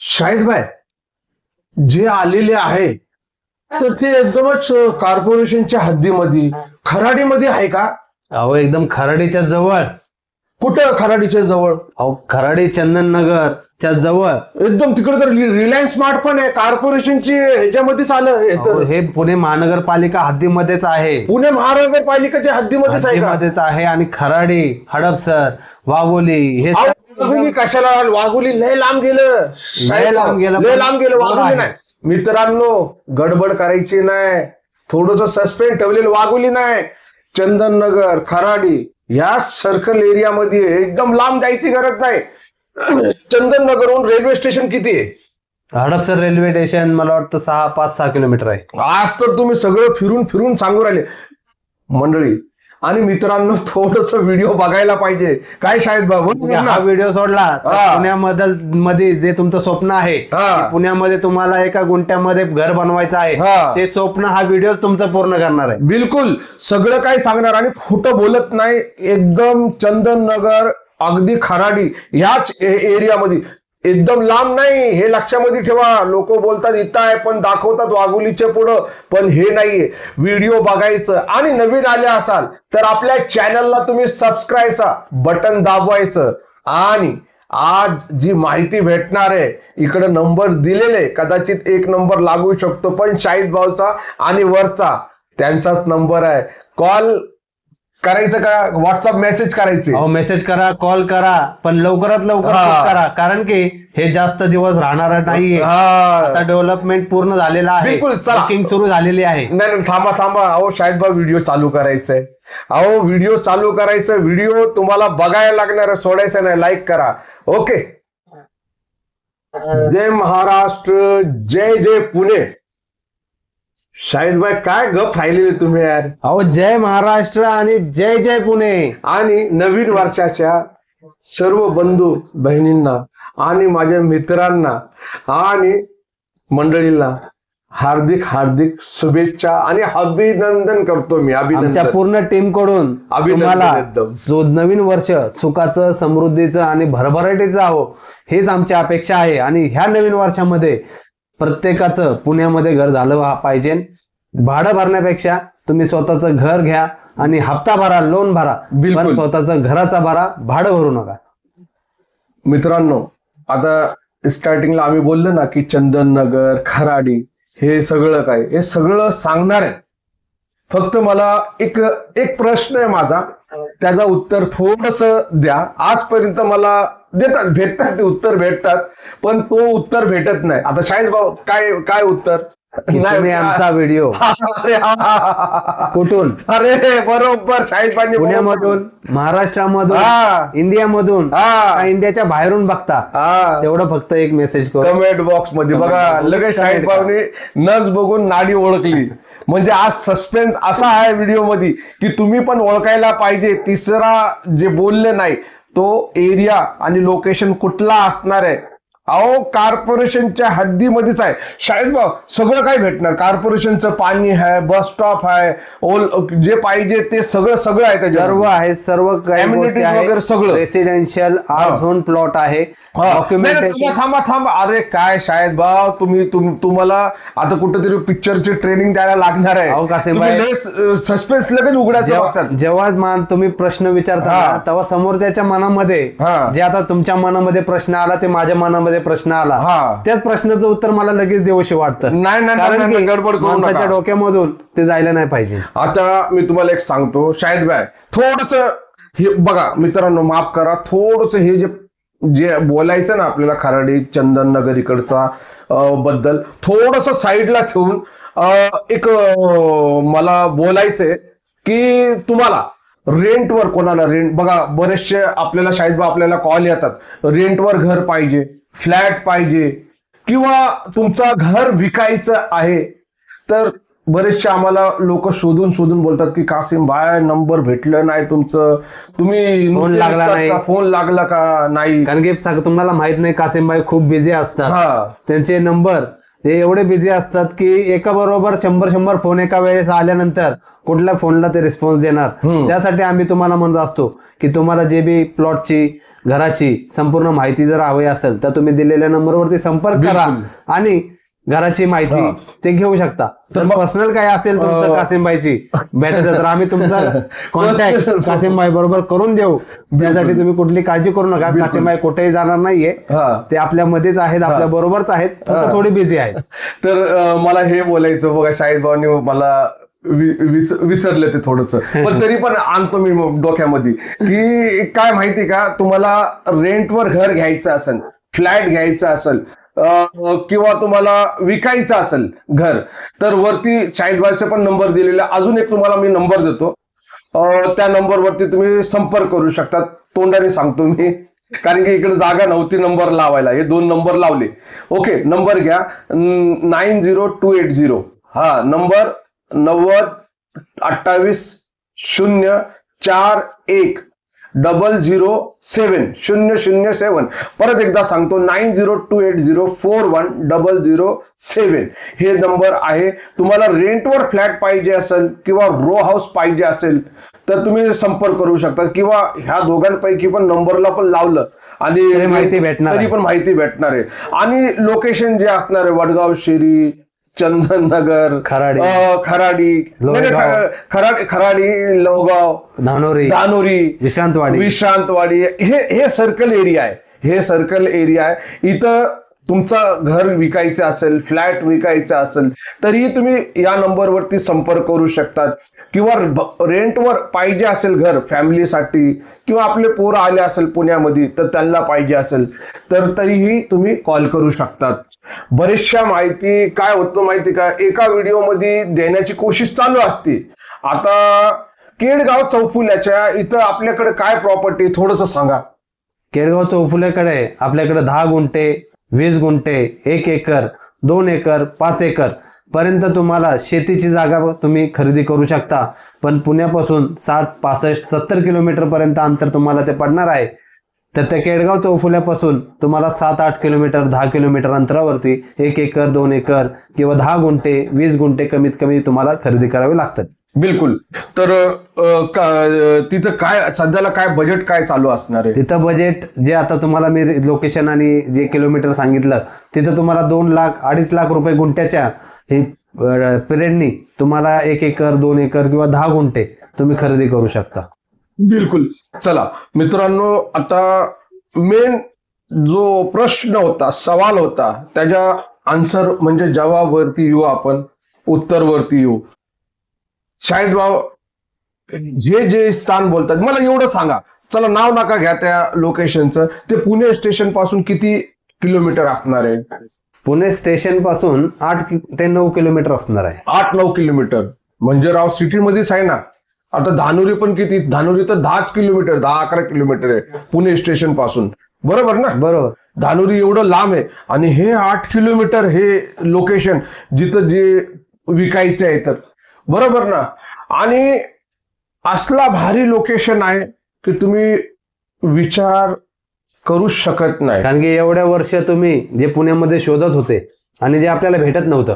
शाहिदभाई जे आलेले आहे तर ते एकदमच कॉर्पोरेशनच्या हद्दीमध्ये खराडीमध्ये आहे का? अहो एकदम खराडीच्या जवळ. कुठं खराडीच्या जवळ? अहो खराडी चंदन नगरच्या जवळ एकदम तिकडे तर रिलायन्स स्मार्ट पण आहे. कॉर्पोरेशनची ह्याच्यामध्येच आलं हे तर हे पुणे महानगरपालिका हद्दीमध्येच आहे. पुणे महानगरपालिकेच्या हद्दीमध्येच आहे का? हद्दीमध्येच आहे आणि खराडी हडपसर वाघोली हे अहो, वाघोली कशाला? वाघोली लय लांब गेलं. लय लांब गेलं. लय लांब गेलं. बरोबर वाघोली आहे. नाही. मित्रांनो गडबड करायची नाही. थोडस सस्पेंड ठेवलेलं वाघोली नाही. चंदननगर खराडी या सर्कल एरियामध्ये एकदम लांब जायची गरज नाही. चंदननगरहून रेल्वे स्टेशन किती आहे? हडपसर रेल्वे स्टेशन मला वाटतं सहा पाच सहा किलोमीटर आहे. आज तर तुम्ही सगळं फिरून फिरून सांगू राहिले. मंडळी आणि मित्रांनो थोडस व्हिडिओ बघायला पाहिजे. काय शाळेत बाबू? हा व्हिडिओ सोडला तर. पुण्यामधलमध्ये जे तुमचं स्वप्न आहे. की पुण्यामध्ये तुम्हाला एका गुंट्यामध्ये घर बनवायचं आहे. ते स्वप्न हा व्हिडिओ तुमचं पूर्ण करणार आहे. बिलकुल. सगळं काही सांगणार आणि खोटं बोलत नाही. एकदम चंदननगर अगदी खराडी ह्याच एरियामध्ये. एकदम लांब नाही हे लक्षामध्ये ठेवा. लोक बोलतात इथं आहे पण दाखवतात वाघोलीचे पुढं. पण हे नाहीये. व्हिडिओ बघायचं आणि नवीन आले असाल तर आपल्या चॅनलला तुम्ही सबस्क्राईबचा बटन दाबवायचं. आणि आज जी माहिती भेटणार आहे इकडे नंबर दिलेले कदाचित एक नंबर लागू शकतो पण शाहीद भाऊचा आणि वरचा त्यांचाच नंबर आहे. कॉल करायचं का? व्हॉट्सअप मेसेज करायचे. अहो मेसेज करा कॉल करा पण लवकरात लवकर हा. करा. कारण की हे जास्त दिवस राहणार नाहीये. हा. आता डेव्हलपमेंट पूर्ण झालेलं आहे. बिलकुल, चला. बुकिंग सुरू झालेली आहे. नाही नाही थांबा थांबा. अहो शाहिद भाऊ व्हिडिओ चालू करायचंय. अहो व्हिडिओ चालू करायचं. व्हिडिओ तुम्हाला बघायला लागणार आहे, सोडायचं नाही. लाईक करा. ओके जय महाराष्ट्र. जय जय पुणे. शाहिद भाई काय गप राहिलेले तुम्ही यार? अहो जय महाराष्ट्र आणि जय जय पुणे. आणि नवीन वर्षाच्या सर्व बंधू बहिणींना आणि माझ्या मित्रांना आणि मंडळींना हार्दिक हार्दिक शुभेच्छा आणि अभिनंदन करतो मी आमच्या अभिनंदन पूर्ण टीमकडून अभिनंदन तुम्हाला एकदम. जो नवीन वर्ष सुखाचं समृद्धीचं आणि भरभराटीचं आहो हेच आमची अपेक्षा आहे. आणि ह्या नवीन वर्षामध्ये प्रत्येकाचं पुण्यामध्ये घर झालं पाहिजे. भाडं भरण्यापेक्षा तुम्ही स्वतःचं घर घ्या आणि हप्ता भरा लोन भरा. बिलकुल. पण स्वतःचं घराचा भरा भाडं भरू नका. मित्रांनो आता स्टार्टिंगला आम्ही बोललो ना की चंदननगर खराडी हे सगळं काय? हे सगळं सांगणार आहे. फक्त मला एक एक प्रश्न आहे माझा. त्याचा उत्तर थोडस द्या. आजपर्यंत मला देतात भेटतात ते उत्तर भेटतात पण तो उत्तर भेटत नाही. आता शाहीद भाऊ काय काय उत्तर? तुम्ही आमचा व्हिडिओ अरे. कुठून? अरे बरोबर शाहीद भाई पुण्यामधून महाराष्ट्रामधून. इंडियामधून हा. इंडियाच्या बाहेरून बघता? तेवढं फक्त एक मेसेज करू. कमेंट बॉक्समध्ये बघा. लगेच शाहिद भाऊने नस बघून नाडी ओळखली. म्हणजे आज सस्पेन्स असा आहे व्हिडिओमध्ये की तुम्ही पण ओळखायला पाहिजे तिसरा जे बोलले नाही तो एरिया आणि लोकेशन कुठला असणार आहे? अहो कॉर्पोरेशनच्या हद्दीमध्येच आहे शाहिद भाऊ सगळं काय भेटणार कॉर्पोरेशनचं पाणी आहे बस स्टॉप आहे ओल जे पाहिजे ते सगळं सगळं आहे त्याच्यावर सर्व आहे सर्व Amenities आहे वगैरे सगळं. रेसिडेन्शियल झोन प्लॉट आहे हा. नाही, नाही, डॉक्युमेंटेशन थांबा थांबा थांबा अरे काय शाळेत भाव तुम्ही तुम- तुम्हाला आता कुठेतरी पिक्चरची ट्रेनिंग द्यायला लागणार आहे अहो, कासिम भाई. सस्पेन्स लगेच उघडायचं बघतात जेव्हा मान तुम्ही प्रश्न विचारता हा. ना, तेव्हा समोरच्याच्या मनामध्ये हा. जे आता तुमच्या मनामध्ये प्रश्न आला ते माझ्या मनामध्ये प्रश्न आला. हा. त्याच प्रश्नाचं उत्तर मला लगेच देऊशी वाटतं. नाही, नाही, कारण नाही, की नाही, गडबड करू माणसाच्या नका. डोक्यामधून ते जायला नाही पाहिजे. आता मी तुम्हाला एक सांगतो शाहिद भाई थोडस हे बघा मित्रांनो माफ करा थोडस हे जे जे बोलायचं ना आपल्याला खराडी चंदन नगर इकडचा अं, बद्दल थोडस साईडला ठेवून अं, एक अं, मला बोलायचंय की तुम्हाला रेंटवर कोणाला रेंट बघा बरेचसे आपल्याला शाहिद भाऊ आपल्याला कॉल येतात. रेंटवर घर पाहिजे. फ्लॅट पाहिजे किंवा तुमचं घर विकायचं आहे तर बरेचसे आम्हाला लोक शोधून शोधून बोलतात की कासिम भाई नंबर भेटलं नाही तुमचं. तुम्ही फोन लागला नाही. फोन लागला का नाही? कारण की तुम्हाला माहीत नाही कासिमबाई खूप बिझी असतात. त्यांचे नंबर ते एवढे बिझी असतात की एका बरोबर शंभर शंभर फोन एका वेळेस आल्यानंतर कुठल्या फोनला ते रिस्पॉन्स देणार. त्यासाठी आम्ही तुम्हाला म्हणत असतो की तुम्हाला जे बी प्लॉटची घराची संपूर्ण माहिती जर हवी असेल तर तुम्ही दिलेल्या नंबरवरती संपर्क करा. आणि घराची माहिती. ते घेऊ शकता. तर पर्सनल काय असेल तुमचं कासिमबाईची? भेटायचं तर आम्ही तुमचा कॉन्टॅक्ट. कासिमबाई बरोबर करून देऊ. त्यासाठी तुम्ही कुठली काळजी करू नका. कासिमबाई कुठेही जाणार नाहीये. ते आपल्या मध्येच आहेत आपल्या बरोबरच आहेत. फक्त. थोडी बिझी आहेत. तर मला हे बोलायचं बघा शाहिद भाऊनी मला विस- विसरले ते थोडस. पण तरी पण आणतो मी डोक्यामध्ये. की काय माहिती का तुम्हाला रेंटवर घर घ्यायचं असेल फ्लॅट घ्यायचं असेल किंवा तुम्हाला विकायचं असेल घर तर वरती शाहिद भाईचा पण नंबर दिलेला. अजून एक तुम्हाला मी नंबर देतो. त्या नंबरवरती तुम्ही संपर्क करू शकता. तोंडाने सांगतो मी. कारण की इकडे जागा नव्हती नंबर लावायला. हे दोन नंबर लावले. ओके नंबर घ्या. Nine zero two eight zero हा नंबर नव्वद अठ्ठावीस शून्य चार एक डबल झिरो सेवन शून्य शून्य सेवन. परत एकदा सांगतो nine zero two eight zero four one double zero seven. हे नंबर आहे. तुम्हाला रेंटवर फ्लॅट पाहिजे असेल किंवा रो हाऊस पाहिजे असेल तर तुम्ही संपर्क करू शकता. किंवा ह्या दोघांपैकी पण नंबरला पण लावलं आणि माहिती भेटणार तरी. पण माहिती भेटणार आहे. आणि लोकेशन जे असणार आहे वडगाव शेरी चंदननगर खराडी. अं, खराडी. नाही, नाही, लोहगाव. ख- खराडी खराडी लोहगाव. धानोरी. दानोरी विश्रांतवाडी. विश्रांतवाडी. हे हे सर्कल एरिया आहे. हे सर्कल एरिया आहे. इथं तुमचं घर विकायचं असेल फ्लॅट विकायचं असेल तरीही तुम्ही या नंबरवरती संपर्क करू शकतात. किंवा रेंटवर पाहिजे असेल घर फॅमिलीसाठी किंवा आपले पोरं आले असेल पुण्यामध्ये तर त्यांना पाहिजे असेल तर तरीही तुम्ही कॉल करू शकतात. बरेचशा माहिती काय होतं माहिती का? एका व्हिडिओमध्ये देण्याची कोशिश चालू असते. आता केडगाव चौफुल्याच्या इथं आपल्याकडे काय प्रॉपर्टी थोडस सांगा. केडगाव चौफुल्याकडे आपल्याकडे दहा गुंठे वीस गुंठे एक एकर दोन एकर पाच एकर. पर्यंत तुम्हाला शेतीची जागा तुम्ही खरेदी करू शकता. पण पुण्यापासून साठ पासष्ट सत्तर किलोमीटर पर्यंत अंतर तुम्हाला ते पडणार आहे. तर त्या केडगाव चौफुल्यापासून तुम्हाला सात आठ किलोमीटर दहा किलोमीटर अंतरावरती एक एकर दोन एकर किंवा दहा गुंठे वीस गुंठे कमीत कमी तुम्हाला खरेदी करावे लागतात. बिलकुल. तर तिथं काय सध्याला काय बजेट काय चालू असणार आहे? तिथं बजेट जे आता तुम्हाला मी लोकेशन आणि जे किलोमीटर सांगितलं तिथं तुम्हाला दोन लाख अडीच लाख रुपये गुंठ्याच्या हे पिरियडनी तुम्हाला एक एकर दोन एकर किंवा दहा गुंठे तुम्ही खरेदी करू शकता. बिलकुल. चला मित्रांनो आता मेन जो प्रश्न होता सवाल होता त्याच्या आन्सर म्हणजे जवाबवरती येऊ आपण उत्तरवरती येऊ. शाहिद भाऊ हे जे स्थान बोलतात मला एवढं सांगा. चला नाव नका घ्या त्या लोकेशनचं ते पुणे स्टेशनपासून किती किलोमीटर असणार आहे? पुणे स्टेशनपासून आठ ते नऊ किलोमीटर असणार आहे. आठ नऊ किलोमीटर. म्हणजे राव सिटीमध्येच आहे ना आता धानुरी पण किती धानुरी तर दहाच किलोमीटर दहा अकरा किलोमीटर आहे पुणे स्टेशनपासून. बरोबर ना? बरोबर. धानुरी एवढं लांब आहे. आणि हे आठ किलोमीटर हे लोकेशन जिथं जे विकायचे आहे तर. बरोबर ना? आणि असला भारी लोकेशन आहे की तुम्ही विचार करू शकत नाही. कारण की एवढ्या वर्ष तुम्ही जे पुण्यामध्ये शोधत होते आणि जे आपल्याला भेटत नव्हतं.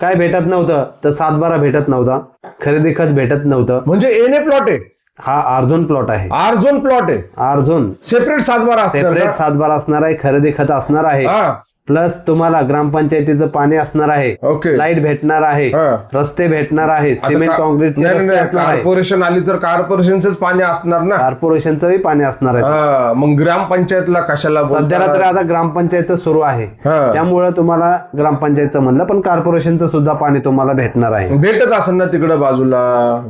काय भेटत नव्हतं? तर सातबारा भेटत नव्हता. खरेदी खत भेटत नव्हतं. म्हणजे एन प्लॉट आहे. हा अर्जुन प्लॉट आहे. आर्झोन प्लॉट आहे. अर्जुन. सेपरेट सातबारा सेपरेट? सातबारा असणार आहे खरेदी खत असणार आहे. प्लस तुम्हाला ग्रामपंचायतीचं पाणी असणार आहे. ओके लाइट भेटणार आहे. हा. रस्ते भेटणार आहे. आता सिमेंट का- कॉन्क्रीटचे नाही, रस्ते नाही, असणार आहे. कॉर्पोरेशन आली तर कॉर्पोरेशनच पाणी असणार ना? कॉर्पोरेशनचंही पाणी असणार आहे. हा, मग ग्रामपंचायतला कशाला? सध्याला तर आता ग्रामपंचायत सुरू आहे. हा. त्यामुळे तुम्हाला ग्रामपंचायतचं म्हणलं पण कॉर्पोरेशनचं सुद्धा पाणी तुम्हाला भेटणार आहे. भेटत असेल ना तिकडे बाजूला.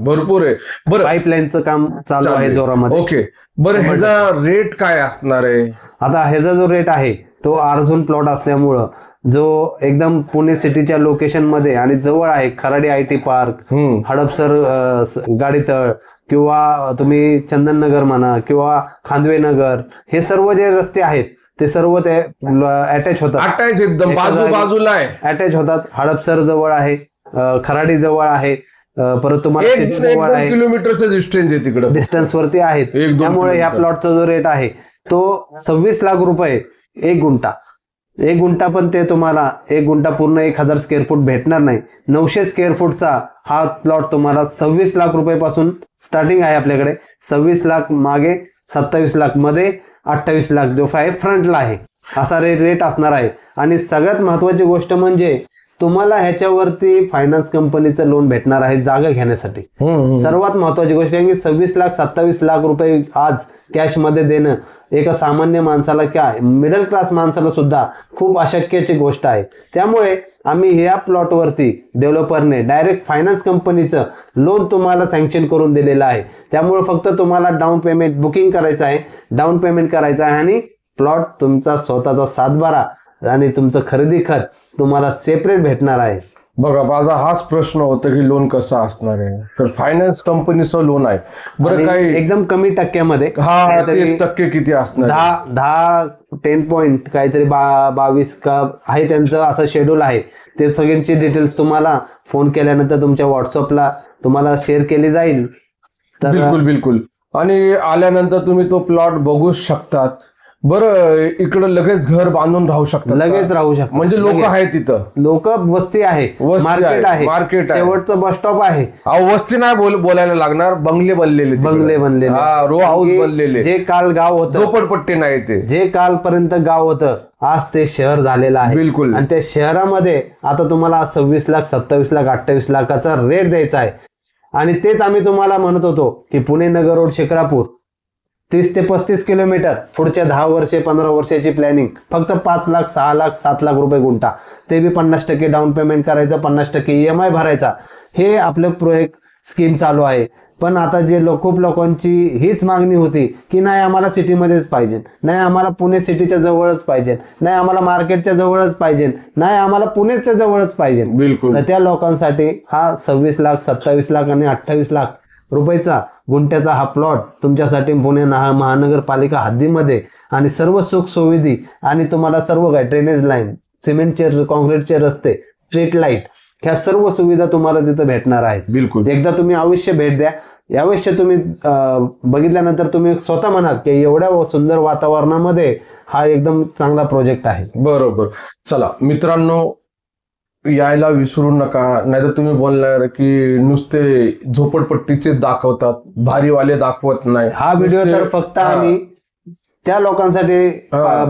भरपूर आहे. बरं. पाईपलाईनचं काम चालू आहे जोरामध्ये. ओके बरं ह्याचा रेट काय असणार आहे? आता ह्याचा जो रेट आहे तो अर्जुन प्लॉट असल्यामुळं जो एकदम पुणे सिटीच्या लोकेशनमध्ये आणि जवळ आहे Kharadi I T park. Hadapsar Gadital किंवा तुम्ही चंदननगर म्हणा किंवा खांदवे नगर हे सर्व जे रस्ते आहेत ते सर्व ते अटॅच होतात. अटॅच एकदम एका बाजू बाजूला आहे. अटॅच होतात. हडपसर जवळ आहे खराडी जवळ आहे परत तुम्हाला जवळ आहे. किलोमीटरचं डिस्टन्स आहे तिकडं. डिस्टन्स वरती आहेत. त्यामुळे किलोमीटर. प्लॉटचा जो रेट आहे तो सव्वीस लाख रुपये एक गुंठा. एक गुंठा पण ते तुम्हाला एक गुंठा पूर्ण एक हजार स्क्वेअर फूट भेटणार नाही. नऊशे स्क्वेअर फूटचा हा प्लॉट तुम्हाला सव्वीस लाख रुपयेपासून स्टार्टिंग आहे आपल्याकडे. सव्वीस लाख मागे सत्तावीस लाखमध्ये अठ्ठावीस लाख जो आहे फ्रंटला आहे. असा रेट रेट असणार आहे. आणि सगळ्यात महत्वाची गोष्ट म्हणजे तुम्हाला ह्याच्यावरती फायनान्स कंपनीचं लोन भेटणार आहे जागा घेण्यासाठी. सर्वात महत्वाची गोष्ट आहे की सव्वीस लाख सत्तावीस लाख रुपये आज कॅशमध्ये देणं एका सामान्य माणसाला काय मिडल क्लास माणसाला सुद्धा खूप अशक्याची गोष्ट आहे. त्यामुळे आम्ही ह्या प्लॉटवरती डेव्हलपरने डायरेक्ट फायनान्स कंपनीचं लोन तुम्हाला सँक्शन करून दिलेलं आहे. त्यामुळे फक्त तुम्हाला डाऊन पेमेंट बुकिंग करायचं आहे. डाऊन पेमेंट करायचं आहे आणि प्लॉट तुमचा स्वतःचा सातबारा आणि तुमचं खरेदी खत तुम्हाला सेपरेट भेटणार आहे. बघा माझा हाच प्रश्न होता की लोन कसं असणार आहे? तर फायनान्स कंपनीचं लोन आहे. बरं आणि काही एकदम कमी टक्क्यामध्ये हा काहीतरी तीस टक्के किती असणार आहे? दहा दहा टेन पॉईंट काहीतरी बा बावीस का आहे त्यांचं असं शेड्यूल आहे. ते सगळ्यांची डिटेल्स तुम्हाला फोन केल्यानंतर तुमच्या व्हॉट्सअपला तुम्हाला शेअर केली जाईल. तर बिलकुल बिलकुल. आणि आल्यानंतर तुम्ही तो प्लॉट बघू शकतात. बरं इकडं लगेच घर बांधून राहू शकतात लगेच? राहू शकतो म्हणजे लोक आहेत तिथं लोक वस्ती आहे मार्केट आहे, मार्केट. शेवटचं बस स्टॉप आहे. अहो वस्ती नाही बोल बोलायला लागणार बंगले बनलेले. बंगले बनलेले. रो हाऊस जे- बनलेले. जे काल गाव होतं. झोपडपट्टी नाही ते जे कालपर्यंत गाव होतं आज ते शहर झालेलं आहे. बिलकुल. आणि त्या शहरामध्ये आता तुम्हाला सव्वीस लाख सत्तावीस लाख अठ्ठावीस लाखाचा रेट द्यायचा आहे. आणि तेच आम्ही तुम्हाला म्हणत होतो की पुणे नगर रोड शिक्रापूर तीस ते पस्तीस किलोमीटर. पुढच्या दहा वर्षे पंधरा वर्षाची प्लॅनिंग फक्त पाच लाख सहा लाख सात लाख रुपये गुंठा. ते बी पन्नास टक्के डाऊन पेमेंट करायचं पन्नास टक्के ई एम आय भरायचा. हे आपलं प्रो एक स्कीम चालू आहे. पण आता जे लोक खूप लोकांची हीच मागणी होती की नाही आम्हाला सिटीमध्येच पाहिजे. नाही आम्हाला पुणे सिटीच्या जवळच पाहिजे. नाही आम्हाला मार्केटच्या जवळच पाहिजे. नाही आम्हाला पुण्याच्या जवळच पाहिजे. बिलकुल. तर त्या लोकांसाठी हा सव्वीस लाख सत्तावीस लाख आणि अठ्ठावीस लाख रुपयाचा गुंठ्याचा हा प्लॉट तुमच्यासाठी पुणे महा महानगरपालिका हद्दीमध्ये आणि सर्व सुख सुविधी आणि तुम्हाला सर्व काय ड्रेनेज लाईन सिमेंटचे कॉन्क्रीटचे रस्ते स्ट्रीट लाइट ह्या सर्व सुविधा तुम्हाला तिथं भेटणार आहेत. बिलकुल. एकदा तुम्ही अवश्य भेट द्या. अवश्य तुम्ही बघितल्यानंतर तुम्ही स्वतः म्हणाल की एवढ्या सुंदर वातावरणामध्ये हा एकदम चांगला प्रोजेक्ट आहे. बरोबर. चला मित्रांनो यायला विसरू नका नाहीतर तुम्ही बोलणार की नुसते झोपडपट्टीचे दाखवतात भारीवाले दाखवत नाही हा व्हिडिओ तर फक्त. आम्ही त्या लोकांसाठी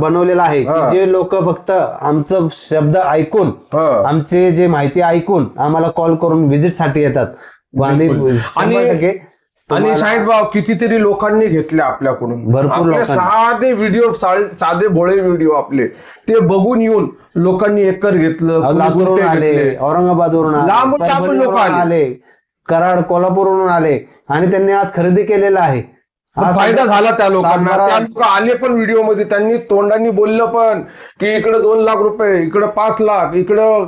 बनवलेला आहे की. जे लोक फक्त आमचं शब्द ऐकून. आमचे जे माहिती ऐकून आम्हाला कॉल करून व्हिजिटसाठी येतात आणि आणि- भाऊ कितीतरी लोकांनी घेतले आपल्याकडून. भरपूर. साधे व्हिडिओ साधे भोळे व्हिडिओ आपले. ते बघून येऊन लोकांनी एकर घेतलं आले. औरंगाबादवरून लोकं आले. कराड कोल्हापूरवरून आले. आणि त्यांनी आज खरेदी केलेला आहे. फायदा झाला त्या लोकांना. त्या लोक आले पण व्हिडिओमध्ये त्यांनी तोंडाने बोललं पण की इकडे दोन लाख रुपये इकडे पाच लाख इकडं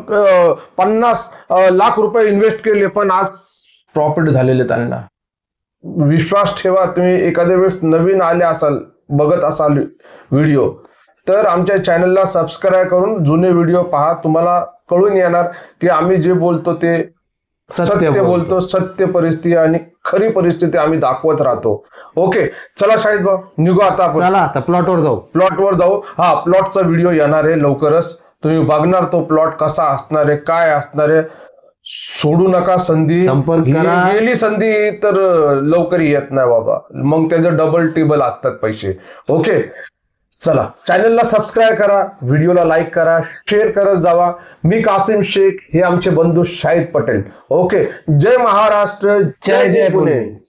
पन्नास लाख रुपये इन्व्हेस्ट केले पण आज प्रॉफिट झालेले त्यांना. विश्वास ठेवा तुम्ही एखाद्या वेळेस नवीन आले असाल बघत असाल व्हिडिओ तर आमच्या चॅनलला सबस्क्राईब करून जुने व्हिडिओ पहा. तुम्हाला कळून येणार की आम्ही जे बोलतो ते सत्य बोलतो सत्य परिस्थिती आणि खरी परिस्थिती आम्ही दाखवत राहतो. ओके चला शाहिद भाऊ निघू आता आपण. चला आता प्लॉटवर जाऊ. प्लॉटवर जाऊ. हा प्लॉटचा व्हिडिओ येणार आहे लवकरच. तुम्ही बघणार तो प्लॉट कसा असणार आहे काय असणार आहे. सोडू नका संधी. संपर्क ही करा. गेली संधी तर लवकर येत नाही बाबा. मग त्याचं डबल टेबल असतात पैसे. ओके चला. चॅनलला सबस्क्राईब करा. व्हिडिओला लाईक करा. शेअर करत जावा. मी कासिम शेख. हे आमचे बंधू शाहिद पटेल. ओके जय महाराष्ट्र. जय जय पुणे.